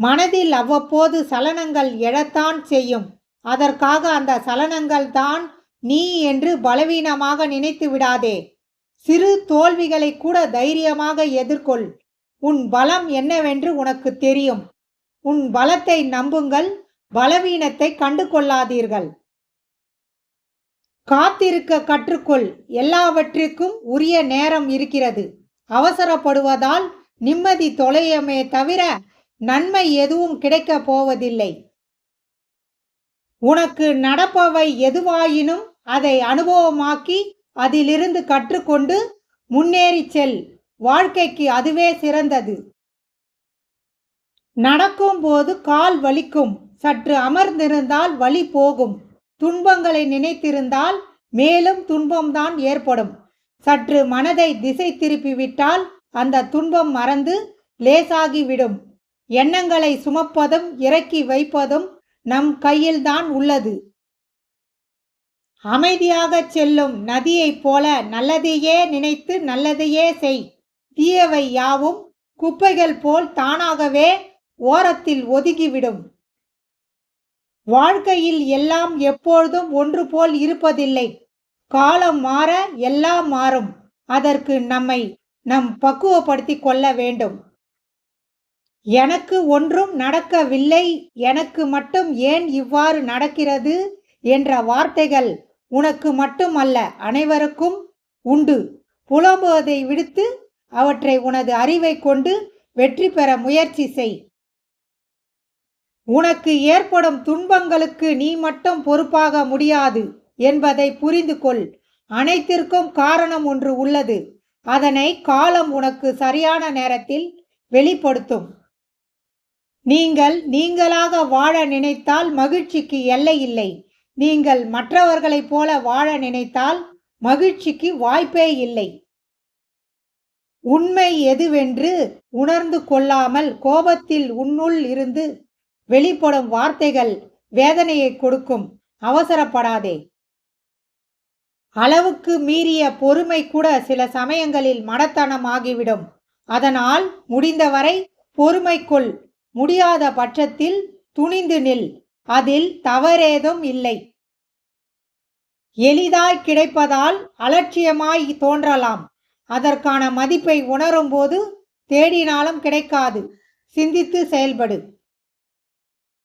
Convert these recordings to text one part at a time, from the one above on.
மனதில் அவ்வப்போது சலனங்கள் எழத்தான் செய்யும். அதற்காக அந்த சலனங்கள் தான் நீ என்று பலவீனமாக நினைத்து விடாதே. சிறு தோல்விகளை கூட தைரியமாக எதிர்கொள். உன் பலம் என்னவென்று உனக்கு தெரியும். உன் பலத்தை நம்புங்கள் பலவீனத்தை கண்டு கொள்ளாதீர்கள் காத்திருக்க கற்றுக்கொள். எல்லாவற்றிற்கும் உரிய நேரம் இருக்கிறது. அவசரப்படுவதால் நிம்மதி தொலையுமே தவிர நன்மை எதுவும் கிடைக்கப் போவதில்லை. உனக்கு நடப்பவை எதுவாயினும் அதை அனுபவமாக்கி அதிலிருந்து கற்றுக்கொண்டு முன்னேறிச் செல். வாழ்க்கைக்கு அதுவே சிறந்தது. நடக்கும்போது கால் வலிக்கும். சற்று அமர்ந்திருந்தால் வலி போகும். துன்பங்களை நினைத்திருந்தால் மேலும் துன்பம்தான் ஏற்படும். சற்று மனதை திசை திருப்பிவிட்டால் அந்த துன்பம் மறந்து லேசாகிவிடும். எண்ணங்களை சுமப்பதும் இறக்கி வைப்பதும் நம் கையில்தான் உள்ளது. அமைதியாகச் செல்லும் நதியைப் போல நல்லதையே நினைத்து நல்லதையே செய். தீயவை யாவும் குப்பைகள் போல் தானாகவே ஓரத்தில் ஒதுங்கிவிடும் வாழ்க்கையில் எல்லாம் எப்பொழுதும் ஒன்று போல் இருப்பதில்லை. காலம் மாற எல்லாம் மாறும். அதற்கு நம்மை நம் பக்குவப்படுத்திக் கொள்ள வேண்டும். எனக்கு ஒன்றும் நடக்கவில்லை. எனக்கு மட்டும் ஏன் இவ்வாறு நடக்கிறது? என்ற வார்த்தைகள் உனக்கு மட்டுமல்ல அனைவருக்கும் உண்டு. புலம்புவதை விடுத்து அவற்றை உனது அறிவை கொண்டு வெற்றி பெற முயற்சி செய். உனக்கு ஏற்படும் துன்பங்களுக்கு நீ மட்டும் பொறுப்பாக முடியாது என்பதை புரிந்து கொள். அனைத்திற்கும் காரணம் ஒன்று உள்ளது. அதனை காலம் உனக்கு சரியான நேரத்தில் வெளிப்படுத்தும். நீங்கள் நீங்களாக வாழ நினைத்தால் மகிழ்ச்சிக்கு எல்லை இல்லை. நீங்கள் மற்றவர்களைப் போல வாழ நினைத்தால் மகிழ்ச்சிக்கு வாய்ப்பே இல்லை. உண்மை எதுவென்று உணர்ந்து கொள்ளாமல் கோபத்தில் உன்னுள் இருந்து வெளிப்படும் வார்த்தைகள் வேதனையை கொடுக்கும். அவசரப்படாதே. அளவுக்கு மீறிய பொறுமை கூட சில சமயங்களில் மடத்தனமாகிவிடும். அதனால் முடிந்தவரை பொறுமைக்குள் முடியாத பட்சத்தில் துணிந்து நில். அதில் தவறேதும் இல்லை. எளிதாய் கிடைப்பதால் அலட்சியமாய் தோன்றலாம். அதற்கான மதிப்பை உணரும்போது தேடினாலும் கிடைக்காது. சிந்தித்து செயல்படு.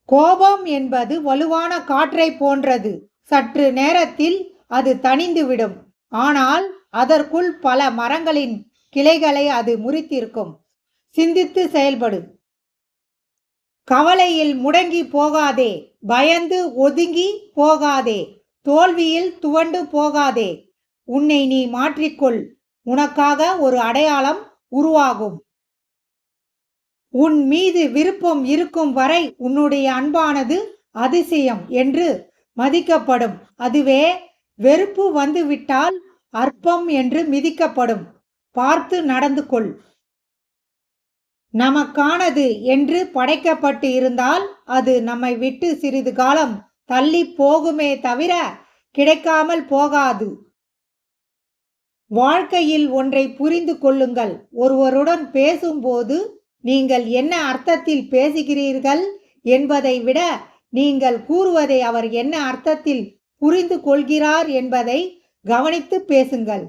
கோபம் என்பது வலுவான காற்றை போன்றது. சற்று நேரத்தில் அது தணிந்துவிடும் ஆனால் அதற்குள் பல மரங்களின் கிளைகளை அது முறித்திருக்கும். சிந்தித்து செயல்படு. கவலையில் முடங்கி போகாதே பயந்து ஒதுங்கி போகாதே தோல்வியில் துவண்டு போகாதே. உன்னை நீ மாற்றிக்கொள் உனக்காக ஒரு அடையாளம் உருவாகும். உன் மீது விருப்பம் இருக்கும் வரை உன்னுடைய அன்பானது அதிசயம் என்று மதிக்கப்படும். அதுவே வெறுப்பு வந்துவிட்டால் அற்பம் என்று மிதிக்கப்படும். பார்த்து நடந்து கொள். நமக்கானது என்று படைக்கப்பட்டு இருந்தால் அது நம்மை விட்டு சிறிது காலம் தள்ளி போகுமே தவிர கிடைக்காமல் போகாது. வாழ்க்கையில் ஒன்றை புரிந்து கொள்ளுங்கள். ஒருவருடன் பேசும்போது நீங்கள் என்ன அர்த்தத்தில் பேசுகிறீர்கள் என்பதை விட நீங்கள் கூறுவதை அவர் என்ன அர்த்தத்தில் புரிந்து கொள்கிறார் என்பதை கவனித்து பேசுங்கள்.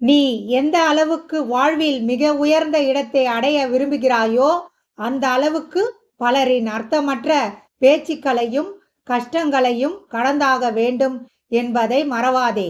நீ எந்த அளவுக்கு வாழ்வில் மிக உயர்ந்த இடத்தை அடைய விரும்புகிறாயோ அந்த அளவுக்கு பலரின் அர்த்தமற்ற பேச்சுக்களையும் கஷ்டங்களையும் கடந்தாக வேண்டும் என்பதை மறவாதே.